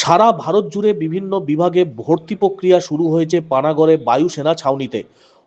সারা ভারত জুড়ে বিভিন্ন বিভাগে ভর্তি প্রক্রিয়া শুরু হয়েছে পানাগড়ে বায়ুসেনা ছাউনিতে।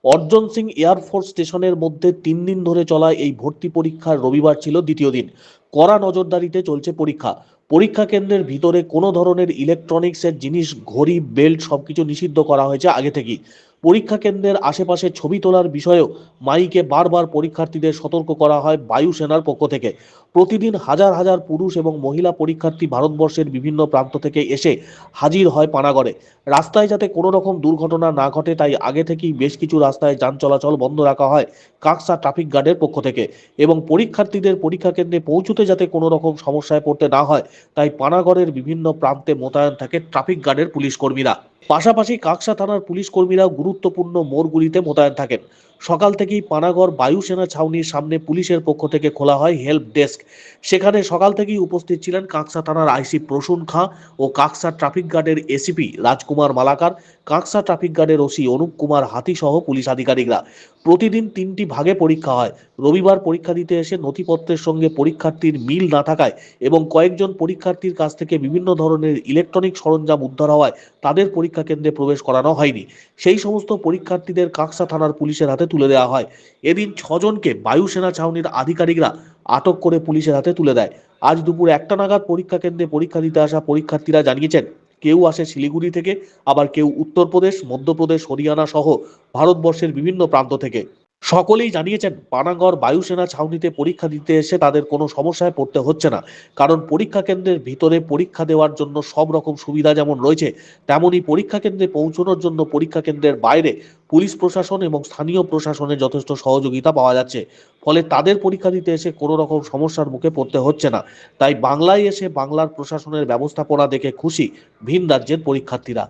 অর্জন সিং এয়ারফোর্স স্টেশনের মধ্যে তিন দিন ধরে চলা এই ভর্তি পরীক্ষার রবিবার ছিল দ্বিতীয় দিন। কড়া নজরদারিতে চলছে পরীক্ষা। পরীক্ষা কেন্দ্রের ভিতরে কোনো ধরনের ইলেকট্রনিক্সের জিনিস, ঘড়ি বেল্ট সবকিছু নিষিদ্ধ করা হয়েছে আগে থেকেই। পরীক্ষা কেন্দ্রের আশেপাশে ছবি তোলার বিষয়েও মাইকে বারবার পরীক্ষার্থীদের সতর্ক করা হয় বায়ুসেনার পক্ষ থেকে। প্রতিদিন হাজার হাজার পুরুষ এবং মহিলা পরীক্ষার্থী ভারতবর্ষের বিভিন্ন প্রান্ত থেকে এসে হাজির হয় পানাগড়ে। রাস্তায় যাতে কোনো রকম দুর্ঘটনা না ঘটে, তাই আগে থেকেই বেশ কিছু রাস্তায় যান চলাচল বন্ধ রাখা হয় কাকসা ট্রাফিক গার্ডের পক্ষ থেকে। এবং পরীক্ষার্থীদের পরীক্ষা কেন্দ্রে পৌঁছতে যাতে কোনো রকম সমস্যায় পড়তে না হয় তাই পানাগড়ের বিভিন্ন প্রান্তে মোতায়েন থাকে ট্রাফিক গার্ডের পুলিশ কর্মীরা। পাশাপাশি কাকসা থানার পুলিশ কর্মীরা গুরুত্বপূর্ণ মোড়গুলিতে মোতায়েন থাকেন। সকাল থেকেই পানাগড় বায়ুসেনা ছাউনির সামনে পুলিশের পক্ষ থেকে খোলা হয় হেল্প ডেস্ক। সেখানে সকাল থেকেই উপস্থিত ছিলেন কাকসা থানার আইসি প্রসূন খাঁ ও কাকসা ট্রাফিক গার্ডের এসিপি রাজকুমার মালাকার। কাকসা ট্রাফিক গার্ডের ওসি অনুপ কুমার হাতি সহ পুলিশ আধিকারিকরা। প্রতিদিন তিনটি ভাগে পরীক্ষা হয়। রবিবার পরীক্ষা দিতে এসে নথিপত্রের সঙ্গে পরীক্ষার্থীর মিল না থাকায় এবং কয়েকজন পরীক্ষার্থীর কাছ থেকে বিভিন্ন ধরনের ইলেকট্রনিক সরঞ্জাম উদ্ধার হওয়ায় তাদের পরীক্ষা কেন্দ্রে প্রবেশ করানো হয়নি। সেই সমস্ত পরীক্ষার্থীদের কাকসা থানার পুলিশের হাতে তুলে দেওয়া হয়। এদিন ছজনকে বায়ুসেনা ছাউনির আধিকারিকরা আটক করে পুলিশের হাতে তুলে দেয়। আজ দুপুর একটা নাগাদ পরীক্ষা কেন্দ্রে পরীক্ষা দিতে আসা পরীক্ষার্থীরা জানিয়েছেন, কেউ আসে শিলিগুড়ি থেকে, আবার কেউ উত্তরপ্রদেশ, মধ্যপ্রদেশ, হরিয়ানা সহ ভারতবর্ষের বিভিন্ন প্রান্ত থেকে। সকলেই জানিয়েছেন, পানাগড় বায়ুসেনা ছাউনিতে পরীক্ষা দিতে এসে তাদের কোনো সমস্যায় পড়তে হচ্ছে না। কারণ পরীক্ষা কেন্দ্রের ভিতরে পরীক্ষা দেওয়ার জন্য সব রকম সুবিধা যেমন রয়েছে, তেমনই পরীক্ষা কেন্দ্রে পৌঁছানোর জন্য পরীক্ষা কেন্দ্রের বাইরে পুলিশ প্রশাসন এবং স্থানীয় প্রশাসনের যথেষ্ট সহযোগিতা পাওয়া যাচ্ছে। ফলে তাদের পরীক্ষা দিতে এসে কোনো রকম সমস্যার মুখে পড়তে হচ্ছে না। তাই বাংলায় এসে বাংলার প্রশাসনের ব্যবস্থাপনা দেখে খুশি ভিন রাজ্যের পরীক্ষার্থীরা।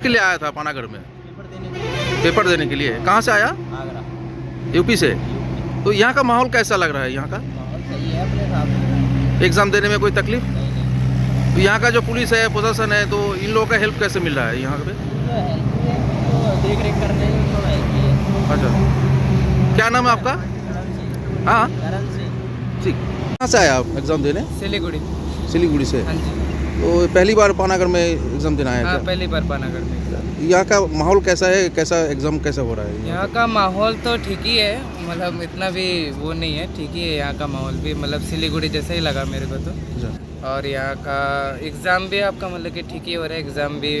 আয়া পানাগড় पेपर देने के लिए। कहाँ से आया? आगरा। यूपी से? तो यहाँ का माहौल कैसा लग रहा है यहाँ का? एग्ज़ाम देने में कोई तकलीफ़? तो यहाँ का जो पुलिस है प्रशासन है तो इन लोगों का हेल्प कैसे मिल रहा है यहाँ पे? तो अच्छा। क्या नाम है आपका? हाँ। ठीक। कहाँ से आया आप एग्ज़ाम देने? सिलीगुड़ी। सिलीगुड़ी से? हाँ तो पहली बार पानागढ़ में एग्ज़ाम देना आया हाँ पहली बार पानागढ़ में। यहाँ का माहौल कैसा है? कैसा एग्ज़ाम कैसा हो रहा है? यहाँ का माहौल तो ठीक ही है मतलब इतना भी वो नहीं है ठीक ही है यहाँ का माहौल भी मतलब सिलीगुड़ी जैसा ही लगा मेरे को तो। अच्छा। और यहाँ का एग्ज़ाम भी आपका मतलब कि ठीक ही हो रहा है एग्ज़ाम भी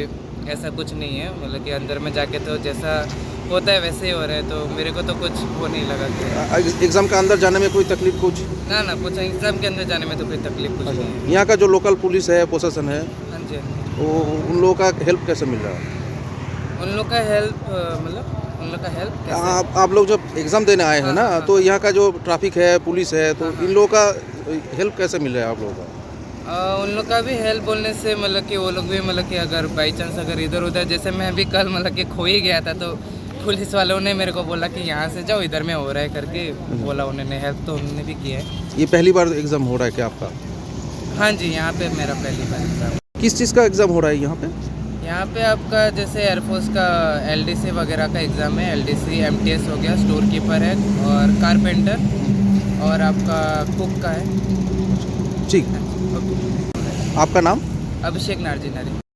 ऐसा कुछ नहीं है मतलब कि अंदर में जाके तो जैसा होता है वैसे ही हो रहा है तो मेरे को तो कुछ वो नहीं लगा कि एग्ज़ाम के अंदर जाने में कोई तकलीफ़ कुछ? ना ना कुछ एग्ज़ाम के अंदर जाने में तो कोई तकलीफ़ कुछ नहीं है। यहाँ का जो लोकल पुलिस है प्रशासन है हाँ जी हाँ वो उन लोगों का हेल्प कैसे मिल रहा है? उन लोग का हेल्प मतलब उन लोग का हेल्प आप आप लोग जब एग्ज़ाम देने आए हैं ना हाँ, हाँ। तो यहाँ का जो ट्रैफ़िक है पुलिस है तो हाँ, हाँ। इन लोगों का हेल्प कैसे मिल रहा है आप लोगों का? आ, उन लोग का भी हेल्प बोलने से मतलब कि वो लोग भी मतलब कि अगर बाई चांस अगर इधर उधर जैसे मैं भी कल मतलब कि खो ही गया था तो पुलिस वालों ने मेरे को बोला कि यहाँ से जाओ इधर में हो रहा है करके। बोला उन्होंने हेल्प तो उन्होंने भी किया है। ये पहली बार एग्ज़ाम हो रहा है क्या आपका? हाँ जी यहाँ पे मेरा पहली बार एग्ज़ाम किस चीज़ का एग्ज़ाम हो रहा है यहाँ पे? यहाँ पे आपका जैसे एयरफोर्स का एलडीसी वगैरह का एग्ज़ाम है। एलडीसी एमटीएस हो गया स्टोर कीपर है और कारपेंटर और आपका कुक का है। ठीक है आपका नाम? अभिषेक नार्जी नारी